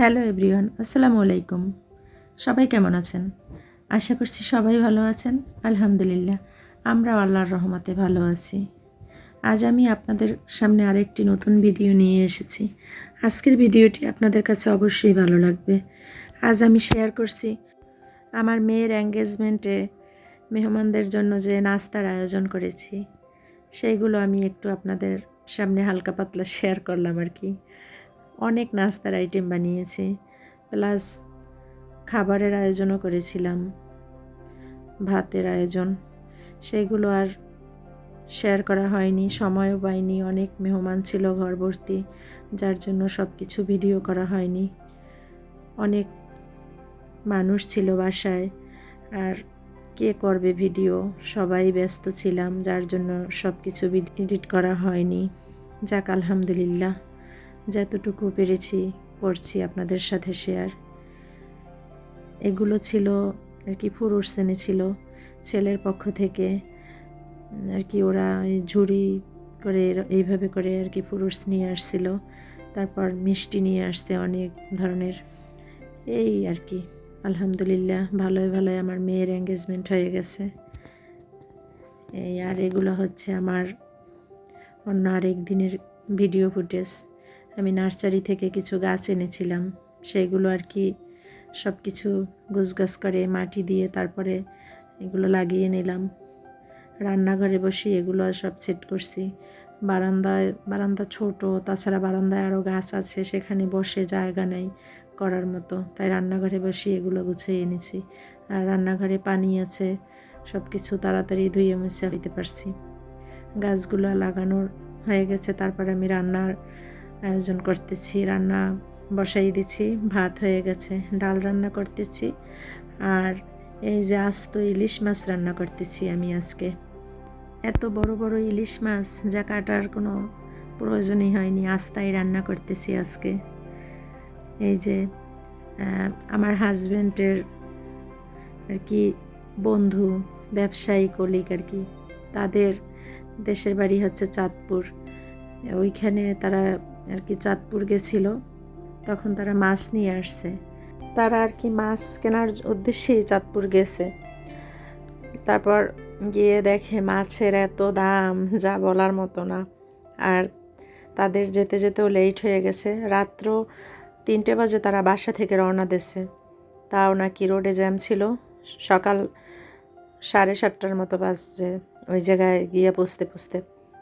Hello everyone, আসসালামু আলাইকুম। সবাই কেমন আছেন? আশা করছি সবাই ভালো আছেন। আলহামদুলিল্লাহ, আমরাও আল্লাহর রহমতে ভালো আছি। আজ আমি আপনাদের সামনে আরেকটি নতুন ভিডিও নিয়ে এসেছি। আজকের ভিডিওটি আপনাদের কাছে অবশ্যই ভালো লাগবে। আজ আমি শেয়ার করছি আমার মেয়ের এঙ্গেজমেন্টে মেহমানদের জন্য যে নাস্তার আয়োজন করেছি, সেইগুলো আমি একটু আপনাদের সামনে হালকা পাতলা শেয়ার করলাম আর কি। অনেক নাস্তার আইটেম বানিয়েছি প্লাস খাবারের আয়োজনও করেছিলাম, ভাতের আয়োজন। সেগুলো আর শেয়ার করা হয়নি, সময়ও পাইনি, অনেক মেহমান ছিল ঘর ভর্তি যার জন্য সব কিছু ভিডিও করা হয়নি। অনেক মানুষ ছিল বাসায়, আর কে করবে ভিডিও সবাই ব্যস্ত ছিলাম, যার জন্য সব কিছু এডিট করা হয়নি। যাক, আলহামদুলিল্লাহ। যতটুকু পেরেছি করছি আপনাদের সাথে শেয়ার এগুলো ছিল আর কি পুরুষ শ্রেণি ছিল, ছেলের পক্ষ থেকে আর কি ওরা ঝুড়ি করে এইভাবে করে আর কি পুরুষ নিয়ে আসছিল। তারপর মিষ্টি নিয়ে আসছে অনেক ধরনের। এই আর কি, আলহামদুলিল্লাহ ভালোই ভালোই আমার মেয়ের এঙ্গেজমেন্ট হয়ে গেছে। এই আর এগুলো হচ্ছে আমার অন্য আরেক দিনের ভিডিও ফুটেজ আমি নার্সারি থেকে কিছু গাছ এনেছিলাম। সেগুলো আর কি সব কিছু গুছগাছ করে মাটি দিয়ে তারপরে এগুলো লাগিয়ে নিলাম। রান্নাঘরে বসে এগুলো সব সেট করছি। বারান্দায়, বারান্দা ছোট, তাছাড়া বারান্দায় আরও গাছ আছে, সেখানে বসে জায়গা নেই করার মতো। তাই রান্নাঘরে বসে এগুলো গুছিয়ে এনেছি। আর রান্নাঘরে পানি আছে সব কিছু তাড়াতাড়ি ধুয়ে মুছে দিতে পারছি। গাছগুলো লাগানোর হয়ে গেছে, তারপর আমি রান্নার আয়োজন করতেছি, রান্না বসাই দিচ্ছি ভাত হয়ে গেছে, ডাল রান্না করতেছি, আর এই যে আস্ত ইলিশ মাছ রান্না করতেছি আমি আজকে। এত বড় বড় ইলিশ মাছ যা কাটার কোনো প্রয়োজনই হয়নি, আস্তাই রান্না করতেছি আজকে। এই যে আমার হাজব্যান্ডের আর কি বন্ধু, ব্যবসায়ী, কলিগ আর কি, তাদের দেশের বাড়ি হচ্ছে চাঁদপুর। ওইখানে তারা আর কি চাঁদপুর গেছিল, তখন তারা মাছ নিয়ে আসছে। তারা আর কি মাছ কেনার উদ্দেশ্যেই চাঁদপুর গেছে। তারপর গিয়ে দেখে মাছের এত দাম, যা বলার মতো না। আর তাদের যেতে যেতেও লেট হয়ে গেছে। রাত্র তিনটে বাজে তারা বাসা থেকে রওনা দিছে তাও নাকি রোডে জ্যাম ছিল। সকাল সাড়ে সাতটার মতো বাজছে। ওই জায়গায় গিয়ে পুষতে পুষতে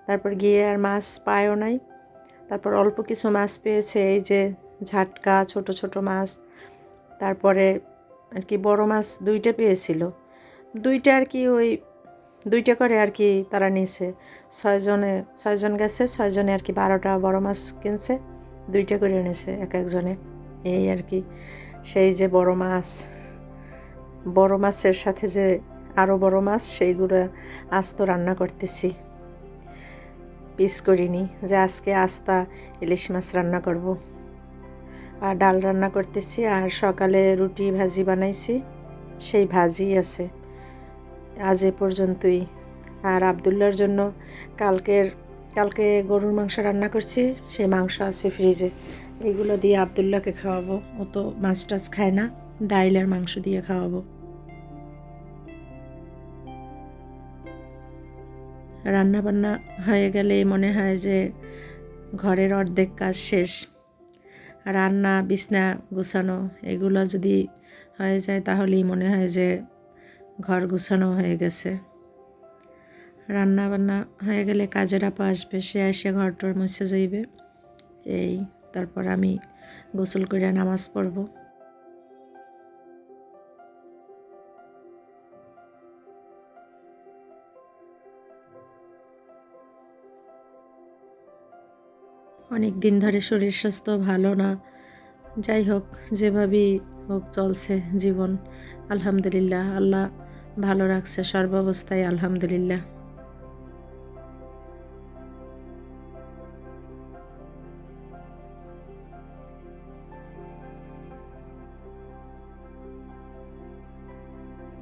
তারপর গিয়ে আর মাছ পায়ও নাই। তারপর অল্প কিছু মাছ পেয়েছে, এই যে ঝাটকা, ছোট ছোট মাছ। তারপরে আর কি বড় মাছ দুইটা পেয়েছিল। দুইটা আর কি ওই, দুইটা করে আর কি তারা নিছে। ছয়জনে ছয়জন গেছে ছয়জনে আর কি বারোটা বড় মাছ কিনছে, দুইটা করে এনেছে এক একজনে। এই আর কি, সেই যে বড় মাছ। বড় মাছের সাথে যে আরও বড় মাছ, সেইগুলো আস্ত রান্না করতেছি। পিস করিনি, যে আজকে আস্তা, ইলিশ মাছ রান্না করব। আর ডাল রান্না করতেছি, আর সকালে রুটি ভাজি বানাইছি, সেই ভাজি আছে। আজ এ পর্যন্তই। আর আবদুল্লার জন্য কালকের, কালকে গরুর মাংস রান্না করছি, সেই মাংস আছে ফ্রিজে। এগুলো দিয়ে আবদুল্লাহকে খাওয়াবো। ও তো মাছ টাছ খায় না, ডাইল আর মাংস দিয়ে খাওয়াবো। রান্না বান্না হয়ে গেলে মনে হয় যে ঘরের অর্ধেক কাজ শেষ। রান্না, বিছনা গুছানো এগুলো যদি হয়ে যায় তাহলেই মনে হয় যে ঘর গুছানো হয়ে গেছে। রান্না বান্না হয়ে গেলে কাজের আপা আসবে, সে এসে ঘরটর মুছে যাইবে। এই, তারপর আমি গোসল করে নামাজ পড়ব। অনেক দিন ধরে শরীর স্বাস্থ্য ভালো না। যাই হোক, যেভাবেই হোক চলছে জীবন। আলহামদুলিল্লাহ, আল্লাহ ভালো রাখছে, সর্বাবস্থায় আলহামদুলিল্লাহ।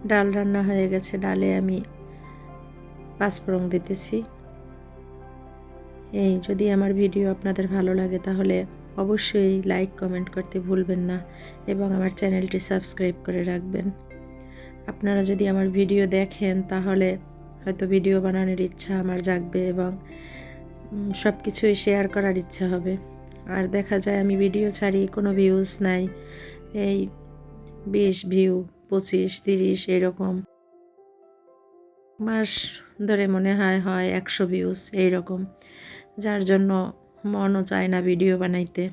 ডাল রান্না হয়ে গেছে, ডালে আমি পাঁচফোড়ন দিতেছি। এই যদি আমার ভিডিও আপনাদের ভালো লাগে তাহলে অবশ্যই লাইক কমেন্ট করতে ভুলবেন না এবং আমার চ্যানেলটি সাবস্ক্রাইব করে রাখবেন। আপনারা যদি আমার ভিডিও দেখেন তাহলে হয়তো ভিডিও বানানোর ইচ্ছা আমার জাগবে এবং সব কিছুই শেয়ার করার ইচ্ছা হবে। আর দেখা যায় আমি ভিডিও ছাড়ি, কোনো ভিউজ নাই, এই বিশ ভিউ পঁচিশ, তিরিশ এরকম। মাস ধরে মনে হয় হয় একশো ভিউজ এইরকম। যার জন্য মনও চায় না ভিডিও বানাইতে।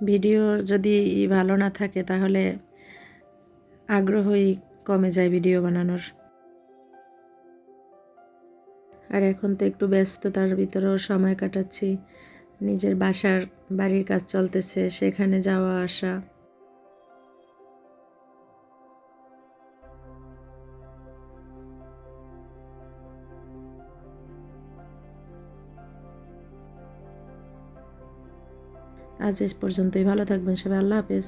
ভিডিও যদি ভালো না থাকে, তাহলে আগ্রহই কমে যায় ভিডিও বানানোর। আর এখন তো একটু ব্যস্ততার ভিতরেও সময় কাটাচ্ছি। নিজের বাসার, বাড়ির কাজ চলতেছে, সেখানে যাওয়া, আসা। আজ এস পর্যন্তই। ভালো থাকবেন সবাই। আল্লাহ হাফেজ।